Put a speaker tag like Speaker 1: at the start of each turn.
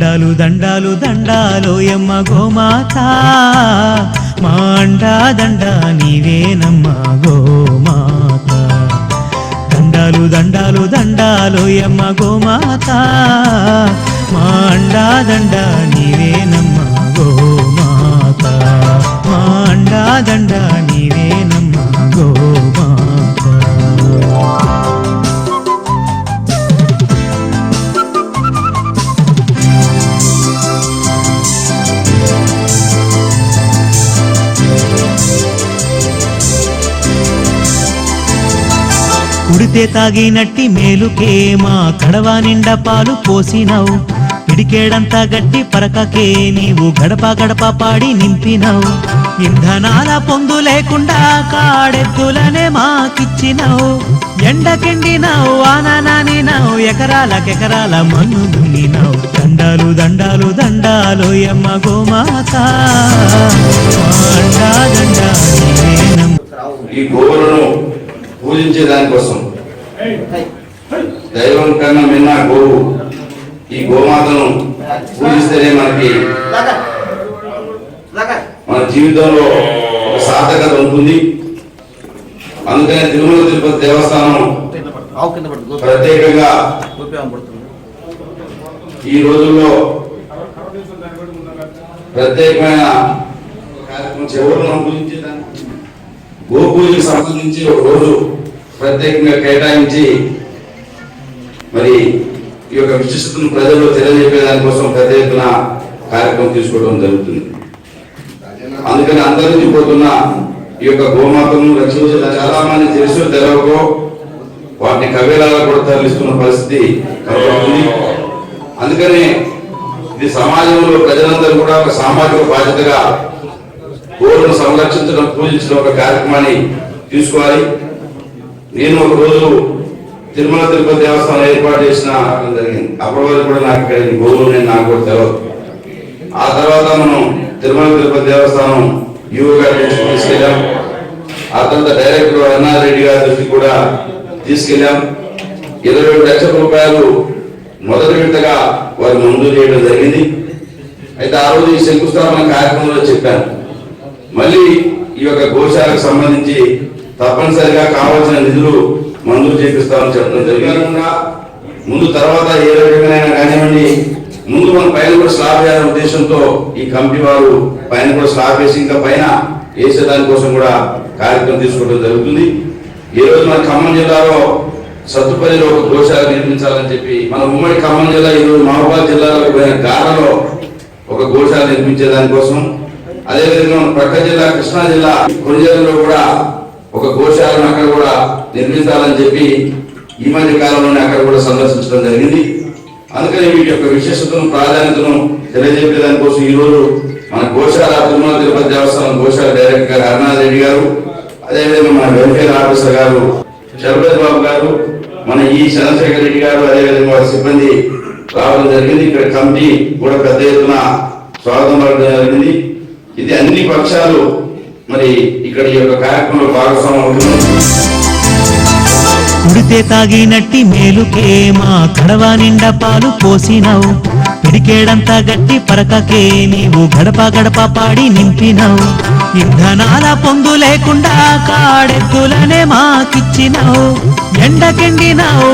Speaker 1: దండాలు దండాలు దండాలు ఎమ్మ గోమాత. మా అండా దండ నీవేనమ్మ గోమాత. దండాలు దండాలు దండాలు ఎమ్మ గోమాత. మా అండా దండ కుడితే తాగినట్టి మేలుకే మా కడవ నిండా పాలు పోసినావు. పిడికేడంతా గట్టి పరకకే నీవు గడప గడప పాడి నింపినావు. ఇంధనాల పొందు లేకుండా కాడెద్దులనే మాకిచ్చినావు. ఎండకెండినావు ఆననానినావు ఎకరాలకెకరాల మన్ను దున్నినావు. దండాలు దండాలు దండాలు ఎమ్మ గోమాత. మా
Speaker 2: ఈ గోవులను పూజించే దానికోసం దైవం కన్నా మిన్న గోవు ఈ గోమాతను పూజిస్తేనే మనకి మన జీవితంలో ఒక సార్థకత ఉంటుంది. అందుకనే తిరుమల తిరుపతి దేవస్థానం ప్రత్యేకంగా ఈ రోజుల్లో ప్రత్యేకమైన కార్యక్రమం చివరి పూజించే గోపూజకు సంబంధించి ఒక రోజు ప్రత్యేకంగా కేటాయించి మరి ఈ యొక్క విశిష్టతను ప్రజల్లో తెలియజెప్పే దానికోసం పెద్ద ఎత్తున కార్యక్రమం తీసుకోవడం జరుగుతుంది. అందుకని అంతరించిపోతున్న ఈ యొక్క గోమాతను రక్షించిన చాలా మంది తెలుసు తెలవకో వాటిని కబేలాగా కూడా తరలిస్తున్న పరిస్థితి కనబడుతుంది అందుకనే ఇది సమాజంలో ప్రజలందరూ కూడా ఒక సామాజిక బాధ్యతగా గోవులను సంరక్షించడం పూజించడం ఒక కార్యక్రమాన్ని తీసుకోవాలి. నేను ఒక రోజు తిరుమల తిరుపతి దేవస్థానం ఏర్పాటు చేసిన జరిగింది. అప్పటి వరకు కూడా నాకు కలిగిన గోవులు నేను నాకు కూడా తెలియదు ఆ తర్వాత మనం తిరుమల తిరుపతి దేవస్థానం యువ గారి దృష్టికి తీసుకెళ్ళాం. ఆ తర్వాత డైరెక్టర్ ఎన్ఆర్ రెడ్డి గారి దృష్టికి కూడా తీసుకెళ్ళాం. ఇరవై లక్షల రూపాయలు మొదటి విడతగా వారు మంజూరు చేయడం జరిగింది. అయితే ఆ రోజు ఈ శంకుస్థాపన కార్యక్రమంలో చెప్పాను. మళ్ళీ ఈ యొక్క గోశాలకు సంబంధించి తప్పనిసరిగా కావాల్సిన నిధులు మంజూరు చేపిస్తామని చెప్పడం జరిగింది. ముందు తర్వాత ఏ రకంగానైనా కానివ్వండి ముందు మన పైన కూడా స్లాబ్ వేయాలనే ఉద్దేశంతో ఈ కమిటీ వారు పైన కూడా స్లాబ్ వేసి ఇంకా పైన వేసేదాని కోసం కూడా కార్యక్రమం తీసుకోవడం జరుగుతుంది. ఈ రోజు మన ఖమ్మం జిల్లాలో సత్తుపల్లిలో ఒక గోశాల నిర్మించాలని చెప్పి మన ఉమ్మడి ఖమ్మం జిల్లా ఈ రోజు మహబూబాద్ జిల్లాలో పోయిన గారలో ఒక గోశాల నిర్మించే దానికోసం అదేవిధంగా ప్రక్క జిల్లా కృష్ణా జిల్లా కొనిజలలో కూడా ఒక గోశాలను అక్కడ కూడా నిర్మించాలని చెప్పి ఈ మధ్య కాలంలోనే అక్కడ కూడా సందర్శించడం జరిగింది. అందుకని వీటి యొక్క విశేషతను ప్రాధాన్యతను తెలియజెప్పే దానికోసం ఈ రోజు మన గోశాల తిరుమల తిరుపతి దేవస్థానం గోశాల డైరెక్టర్ గారు అరుణాథ్ రెడ్డి గారు అదేవిధంగా మన వెల్ఫేర్ ఆఫీసర్ గారు చలపతి బాబు గారు మన ఈ చంద్రశేఖర్ రెడ్డి గారు అదేవిధంగా వారి సిబ్బంది రావడం జరిగింది. ఇక్కడ కమిటీ కూడా పెద్ద ఎత్తున స్వాగతం పడడం జరిగింది. ఇది అన్ని పక్షాలు మరి ఇక్కడ ఈ యొక్క కార్యక్రమంలో భాగస్వామ్యం
Speaker 1: కుడితే తాగినట్టి మేలుకే మా కడవ నిండా పాలు పోసినావు. పిడికేడంతా గట్టి పరకకే నీవు గడప గడప పాడి నింపినావు. ఇంధనాల పొందు లేకుండా కాడెద్దులనే మాకిచ్చినావు. ఎండకెండినావు